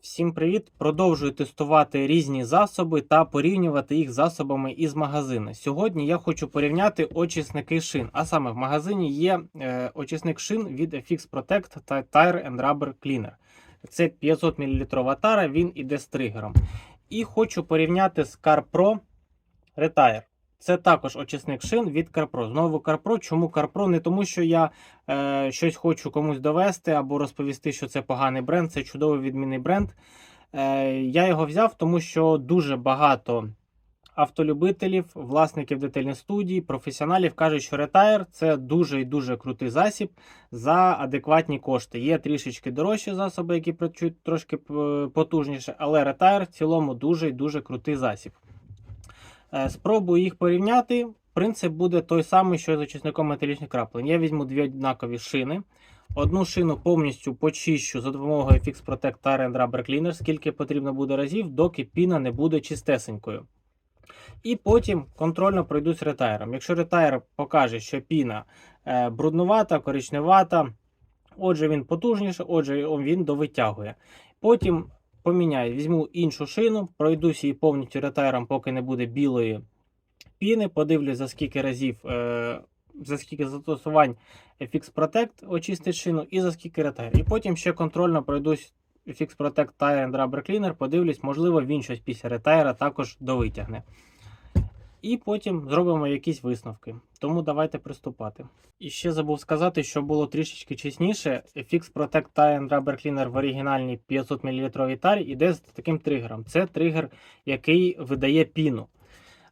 Всім привіт! Продовжую тестувати різні засоби та порівнювати їх з засобами із магазину. Сьогодні я хочу порівняти очисники шин. А саме в магазині є е, очисник шин від FX Protect та Tire and Rubber Cleaner. Це 500 мл тара, він іде з тригером. І хочу порівняти з CarPro Retire. Це також очисник шин від CarPro. Знову CarPro. Чому CarPro? Не тому, що я е, щось хочу комусь довести або розповісти, що це поганий бренд, це чудовий відмінний бренд. Е, я його взяв, тому що дуже багато автолюбителів, власників детальних студій, професіоналів кажуть, що Retire це дуже і дуже крутий засіб за адекватні кошти. Є трішечки дорожчі засоби, які працюють трошки потужніше, але Retire в цілому дуже і дуже крутий засіб. Е, Спробую їх порівняти. Принцип буде той самий, що і з очисником металічних краплень. Я візьму дві однакові шини. Одну шину повністю почищу за допомогою FX Protect Tire and Rubber Cleaner, скільки потрібно буде разів, доки піна не буде чистесенькою. І потім контрольно пройдусь ретайром. Якщо ретайр покаже, що піна е, бруднувата, коричневата, отже, він потужніше, отже, він довитягує. Потім поміняю, візьму іншу шину, пройдусь її повністю ретайром, поки не буде білої піни. Подивлюсь, за скільки разів, е, за скільки застосувань FX Protect очистить шину і за скільки ретайр. І потім ще контрольно пройдусь FX Protect Tire and Rubber Cleaner, подивлюсь, можливо, він щось після ретайра також довитягне. І потім зробимо якісь висновки. Тому давайте приступати. І ще забув сказати, що було трішечки чесніше. FX Protect Tie and Rubber Cleaner в оригінальній 500 мл тарі іде з таким тригером. Це тригер, який видає піну.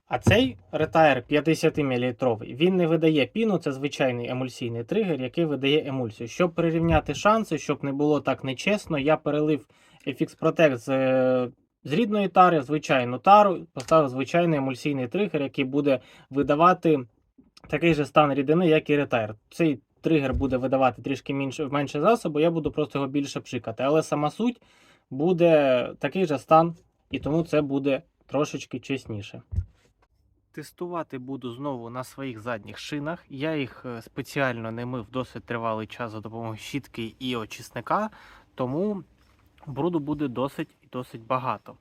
А цей ретайр 50 мл, він не видає піну, це звичайний емульсійний тригер, який видає емульсію. Щоб прирівняти шанси, щоб не було так нечесно, я перелив FX Protect з, е, з рідної тари звичайну тару, поставив звичайний емульсійний тригер, який буде видавати такий же стан рідини, як і ретайр. Цей тригер буде видавати трішки менше, менше засобу, я буду просто його більше пшикати. Але сама суть буде такий же стан, і тому це буде трошечки чесніше. Тестувати буду знову на своїх задніх шинах. Я їх е, спеціально не мив досить тривалий час за допомогою щітки і очисника, тому бруду буде досить і досить багато.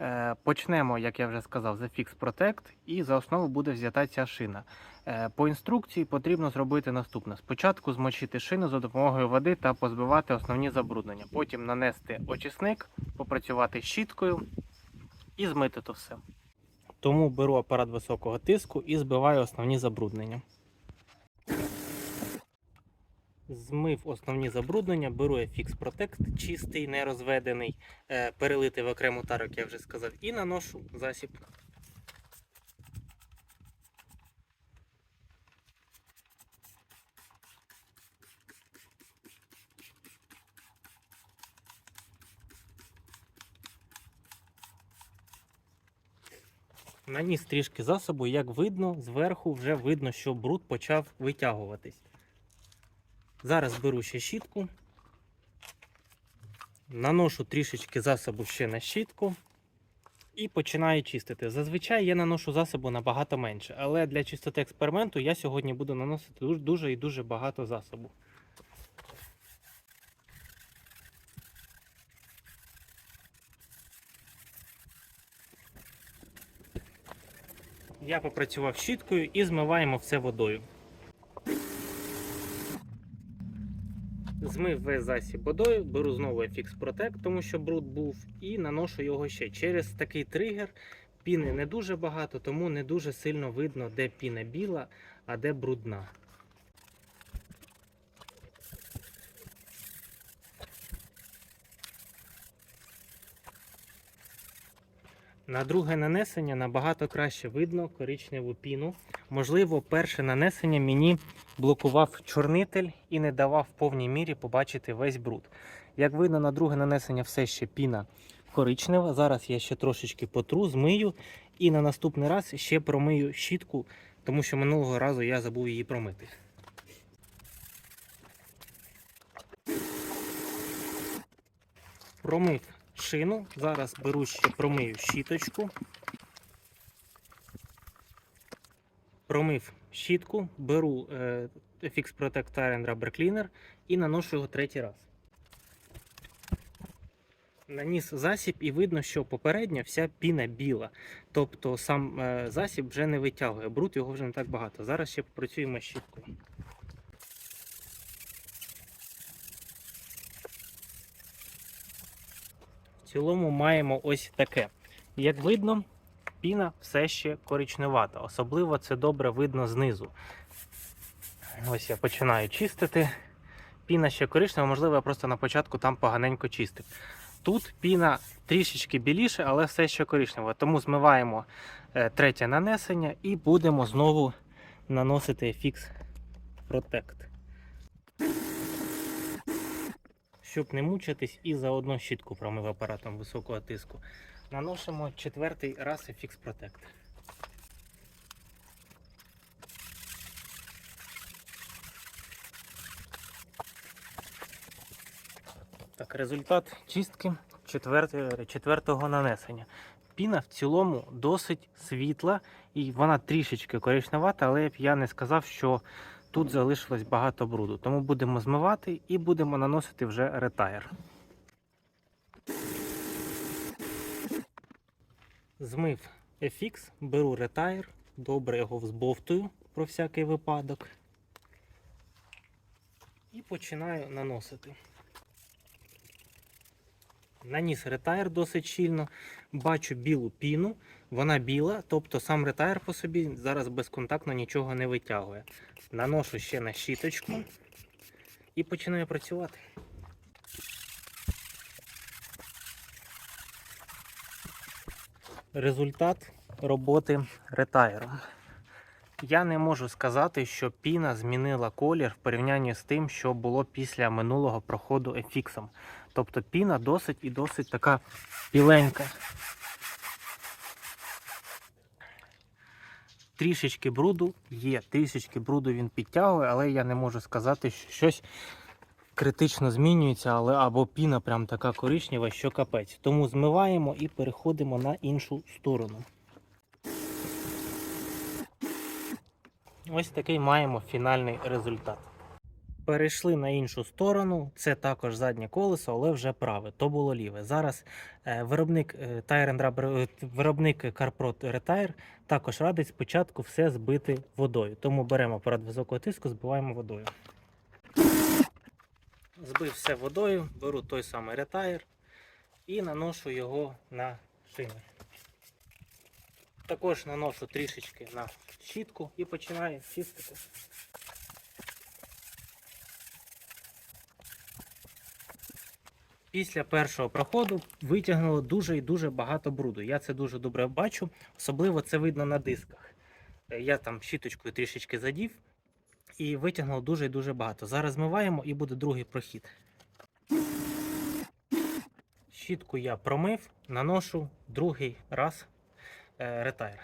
Е, Почнемо, як я вже сказав, з Fix Protect, і за основу буде взята ця шина. Е, По інструкції потрібно зробити наступне: спочатку змочити шину за допомогою води та позбивати основні забруднення. Потім нанести очисник, попрацювати щіткою і змити то все. Тому беру апарат високого тиску і збиваю основні забруднення. Змив основні забруднення, беру FX Protect, чистий, не розведений, е, перелитий в окрему тару, як я вже сказав, і наношу засіб. Наніс трішки засобу, як видно, зверху вже видно, що бруд почав витягуватись. Зараз беру ще щітку, наношу трішечки засобу ще на щітку і починаю чистити. Зазвичай я наношу засобу набагато менше, але для чистоти експерименту я сьогодні буду наносити дуже, і дуже багато засобу. Я попрацював щіткою і змиваємо все водою. Змив весь засіб водою, беру знову FX Protect, тому що бруд був, і наношу його ще. Через такий тригер піни не дуже багато, тому не дуже сильно видно, де піна біла, а де брудна. На друге нанесення набагато краще видно коричневу піну. Можливо, перше нанесення мені блокував чорнитель і не давав в повній мірі побачити весь бруд. Як видно, на друге нанесення все ще піна коричнева. Зараз я ще трошечки потру, змию і на наступний раз ще промию щітку, тому що минулого разу я забув її промити. Промив шину. Зараз беру ще промию щіточку. Промив щітку, беру е, FX Protect Tire Rubber Cleaner і наношу його третій раз. Наніс засіб і видно, що попередньо вся піна біла. Тобто сам е, засіб вже не витягує, бруд його вже не так багато. Зараз ще попрацюємо щіткою. В цілому маємо ось таке. Як видно, піна все ще коричневата. Особливо це добре видно знизу. Ось я починаю чистити. Піна ще коричнева, можливо, я просто на початку там поганенько чистив. Тут піна трішечки біліше, але все ще коричнева. Тому змиваємо е, третє нанесення і будемо знову наносити FX Protect. Щоб не мучитись і заодно щітку промив апаратом високого тиску. Наносимо четвертий раз FX Protect. Так, результат чистки четвертого нанесення. Піна в цілому досить світла і вона трішечки коричневата, але б я не сказав, що тут залишилось багато бруду. Тому будемо змивати і будемо наносити вже ретайр. Змив FX, беру ретайр, добре його взбовтую про всякий випадок. І починаю наносити. Наніс ретайр досить щільно. Бачу білу піну, вона біла, тобто сам ретайр по собі зараз безконтактно нічого не витягує. Наношу ще на щіточку і починаю працювати. Результат роботи ретайром. Я не можу сказати, що піна змінила колір в порівнянні з тим, що було після минулого проходу FX. Тобто піна досить і досить така біленька. Трішечки бруду є, трішечки бруду він підтягує, але я не можу сказати, що щось критично змінюється, але або піна прям така коричнева, що капець. Тому змиваємо і переходимо на іншу сторону. Ось такий маємо фінальний результат. Перейшли на іншу сторону. Це також заднє колесо, але вже праве. То було ліве. Зараз е, виробник е, Rubber, е, виробник CarPro Retire також радить спочатку все збити водою. Тому беремо апарат високого тиску, збиваємо водою. Збив все водою, беру той самий ретайр і наношу його на шини. Також наношу трішечки на щітку і починаю чистити. Після першого проходу витягнуло дуже і дуже багато бруду. Я це дуже добре бачу, особливо це видно на дисках. Е, Я там щіточкою трішечки задів і витягнуло дуже і дуже багато. Зараз змиваємо і буде другий прохід. Щітку я промив, наношу другий раз е, ретайр.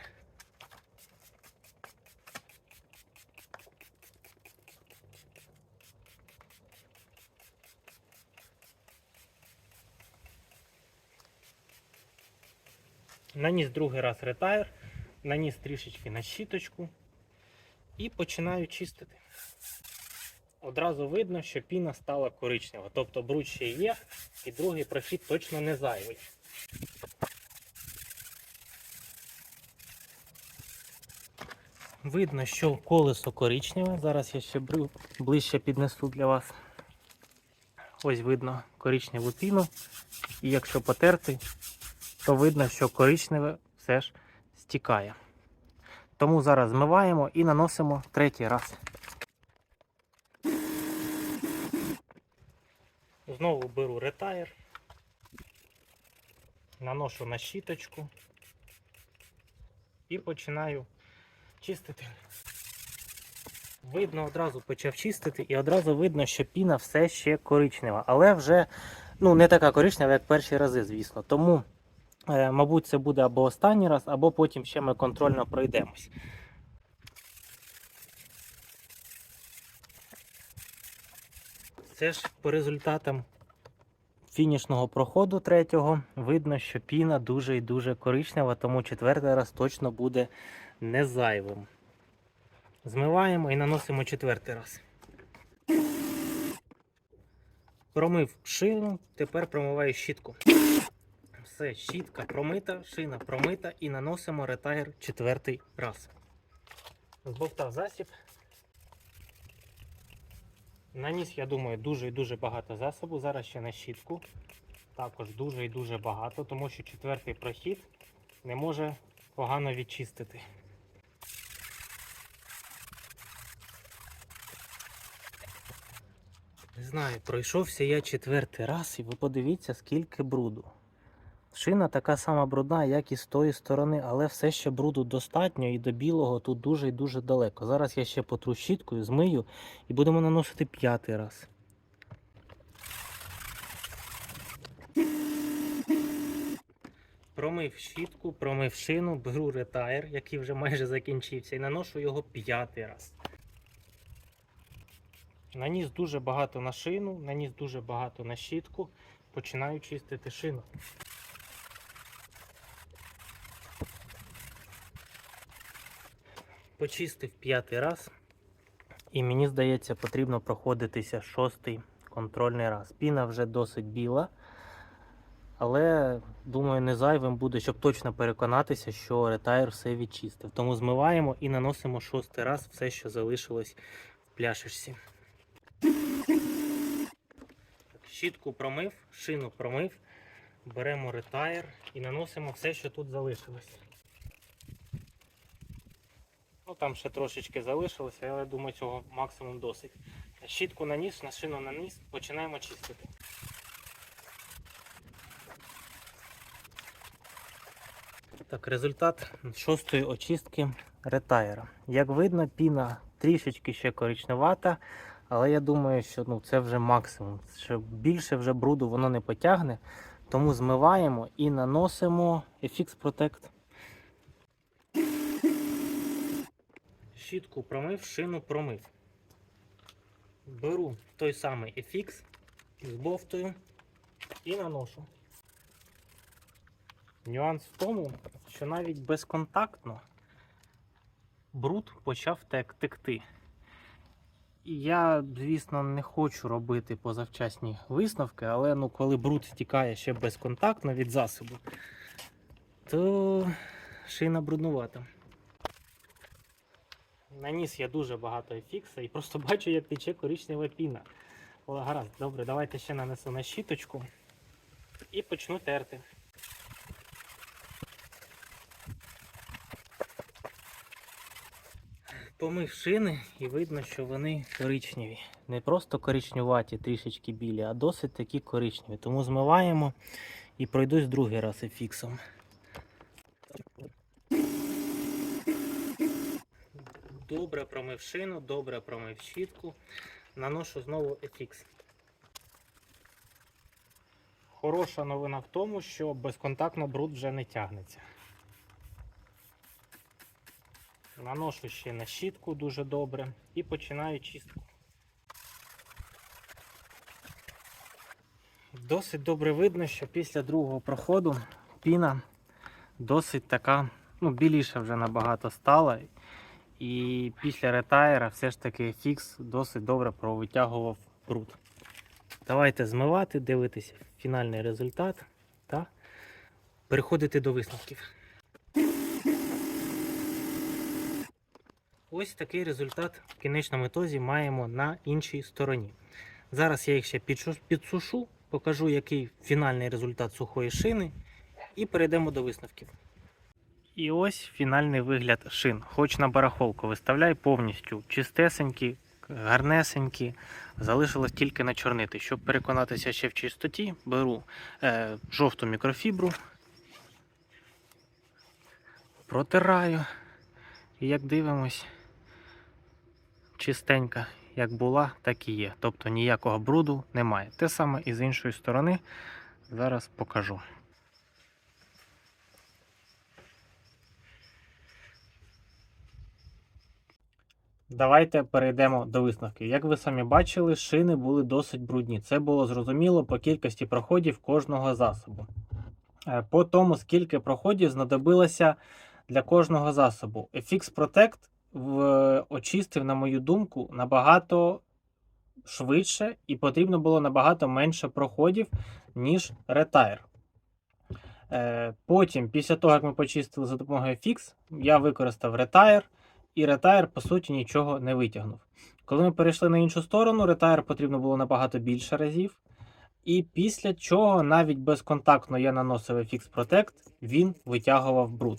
Наніс другий раз ретайр, наніс трішечки на щіточку і починаю чистити. Одразу видно, що піна стала коричнева, тобто бруд ще є, і другий прохід точно не зайвий. Видно, що колесо коричневе. Зараз я ще ближче піднесу для вас. Ось видно коричневу піну. І якщо потерти, то видно, що коричневе все ж стікає. Тому зараз змиваємо і наносимо третій раз. Знову беру ретайр, наношу на щіточку і починаю чистити. Видно, одразу почав чистити, і одразу видно, що піна все ще коричнева, але вже ну, не така коричнева, як перші рази, звісно. Тому, мабуть, це буде або останній раз, або потім ще ми контрольно пройдемось. Це ж по результатам фінішного проходу третього видно, що піна дуже і дуже коричнева, тому четвертий раз точно буде не зайвим. Змиваємо і наносимо четвертий раз. Промив шину, тепер промиваю щітку. Все, щітка промита, шина промита і наносимо ретайр четвертий раз. Збовтав засіб. Наніс, я думаю, дуже і дуже багато засобу. Зараз ще на щітку. Також дуже і дуже багато, тому що четвертий прохід не може погано відчистити. Не знаю, пройшовся я четвертий раз, і ви подивіться, скільки бруду. Шина така сама брудна, як і з тої сторони, але все ще бруду достатньо і до білого тут дуже і дуже далеко. Зараз я ще потру щіткою, змию і будемо наносити п'ятий раз. Промив щітку, промив шину, беру ретайр, який вже майже закінчився, і наношу його п'ятий раз. Наніс дуже багато на шину, наніс дуже багато на щітку. Починаю чистити шину. Почистив п'ятий раз. І мені здається, потрібно проходитися шостий контрольний раз. Піна вже досить біла. Але думаю, не зайвим буде, щоб точно переконатися, що ретайр все відчистив. Тому змиваємо і наносимо шостий раз все, що залишилось в пляшечці. Щітку промив, шину промив. Беремо ретайр і наносимо все, що тут залишилось. Ну там ще трошечки залишилося, але я думаю, цього максимум досить. Щітку наніс, на шину наніс, починаємо чистити. Так, результат шостої очистки ретайра. Як видно, піна трішечки ще коричневата, але я думаю, що ну, це вже максимум. Що більше вже бруду воно не потягне. Тому змиваємо і наносимо FX Protect. Щітку промив, шину промив. Беру той самий FX, збовтую і наношу. Нюанс в тому, що навіть безконтактно бруд почав тек текти. І я, звісно, не хочу робити позавчасні висновки, але ну, коли бруд стікає ще безконтактно від засобу, то шина бруднувата. Наніс я дуже багато ефікса і просто бачу, як тече коричнева піна. Але гаразд, добре, давайте ще нанесу на щіточку і почну терти. Помив шини і видно, що вони коричневі. Не просто коричневаті, трішечки білі, а досить такі коричневі. Тому змиваємо і пройдусь другий раз ефіксом. Добре промив шину, добре промив щітку. Наношу знову ефікс. Хороша новина в тому, що безконтактно бруд вже не тягнеться. Наношу ще на щітку дуже добре і починаю чистку. Досить добре видно, що після другого проходу піна досить така, ну, біліша вже набагато стала. І після ретайра все ж таки фікс досить добре провитягував бруд. Давайте змивати, дивитися фінальний результат та переходити до висновків. Ось такий результат в кінечному ітозі маємо на іншій стороні. Зараз я їх ще підсушу, покажу, який фінальний результат сухої шини, і перейдемо до висновків. І ось фінальний вигляд шин. Хоч на барахолку виставляй повністю чистесенькі, гарнесенькі. Залишилось тільки начорнити. Щоб переконатися ще в чистоті, беру е, жовту мікрофібру, протираю. І як дивимось, чистенька, як була, так і є. Тобто ніякого бруду немає. Те саме і з іншої сторони. Зараз покажу. Давайте перейдемо до висновків. Як ви самі бачили, шини були досить брудні. Це було зрозуміло по кількості проходів кожного засобу. Е, По тому, скільки проходів знадобилося для кожного засобу. FX Protect в- очистив, на мою думку, набагато швидше і потрібно було набагато менше проходів, ніж ретайр. Е, Потім, після того, як ми почистили за допомогою Fix, я використав ретайр, і ретайр, по суті, нічого не витягнув. Коли ми перейшли на іншу сторону, ретайр потрібно було набагато більше разів. І після чого навіть безконтактно я наносив FX Protect, він витягував бруд.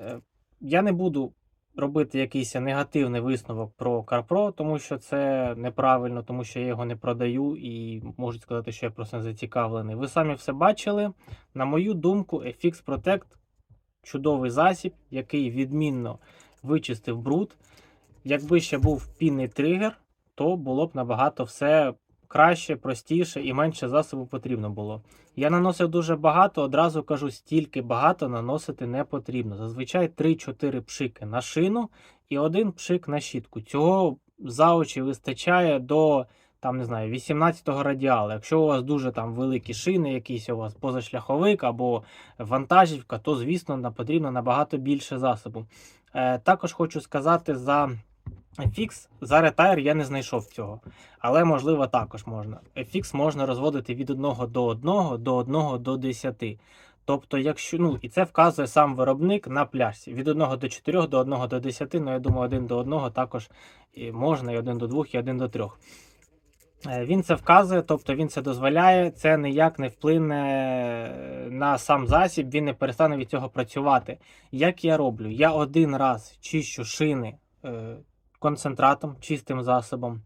Е, Я не буду робити якийсь негативний висновок про CarPro, тому що це неправильно, тому що я його не продаю і можуть сказати, що я просто не зацікавлений. Ви самі все бачили. На мою думку, FX Protect чудовий засіб, який відмінно вичистив бруд. Якби ще був пінний тригер, то було б набагато все краще, простіше і менше засобу потрібно було. Я наносив дуже багато, одразу кажу, стільки багато наносити не потрібно. Зазвичай 3-4 пшики на шину і один пшик на щітку. Цього за очі вистачає до там, не знаю, 18-го радіала. Якщо у вас дуже там великі шини, якийсь у вас позашляховик або вантажівка, то звісно потрібно набагато більше засобу. Е, також хочу сказати за FX, за ретайр я не знайшов цього. Але можливо також можна. FX можна розводити від 1 до 1 до 1 до 10. Тобто, якщо, ну, і це вказує сам виробник на пляшці. Від 1 до 4 до 1 до 10, ну я думаю, 1 до 1 також і можна, і 1 до 2, і 1 до 3. Е, Він це вказує, тобто він це дозволяє, це ніяк не вплине на сам засіб, він не перестане від цього працювати. Як я роблю? Я один раз чищу шини е, концентратом, чистим засобом,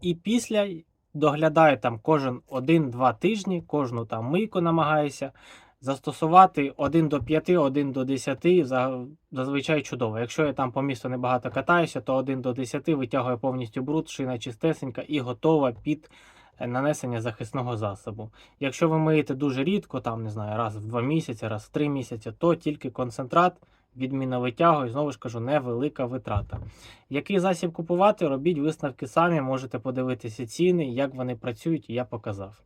і після доглядаю там кожен 1-2 тижні, кожну там мийку намагаюся застосувати 1 до 5, 1 до 10, зазвичай чудово. Якщо я там по місту небагато катаюся, то 1 до 10 витягує повністю бруд, шина чистесенька і готова під е, нанесення захисного засобу. Якщо ви миєте дуже рідко, там не знаю, раз в 2 місяці, раз в 3 місяці, то тільки концентрат відмінно витягує, знову ж кажу, невелика витрата. Який засіб купувати, робіть висновки самі, можете подивитися ціни, як вони працюють, я показав.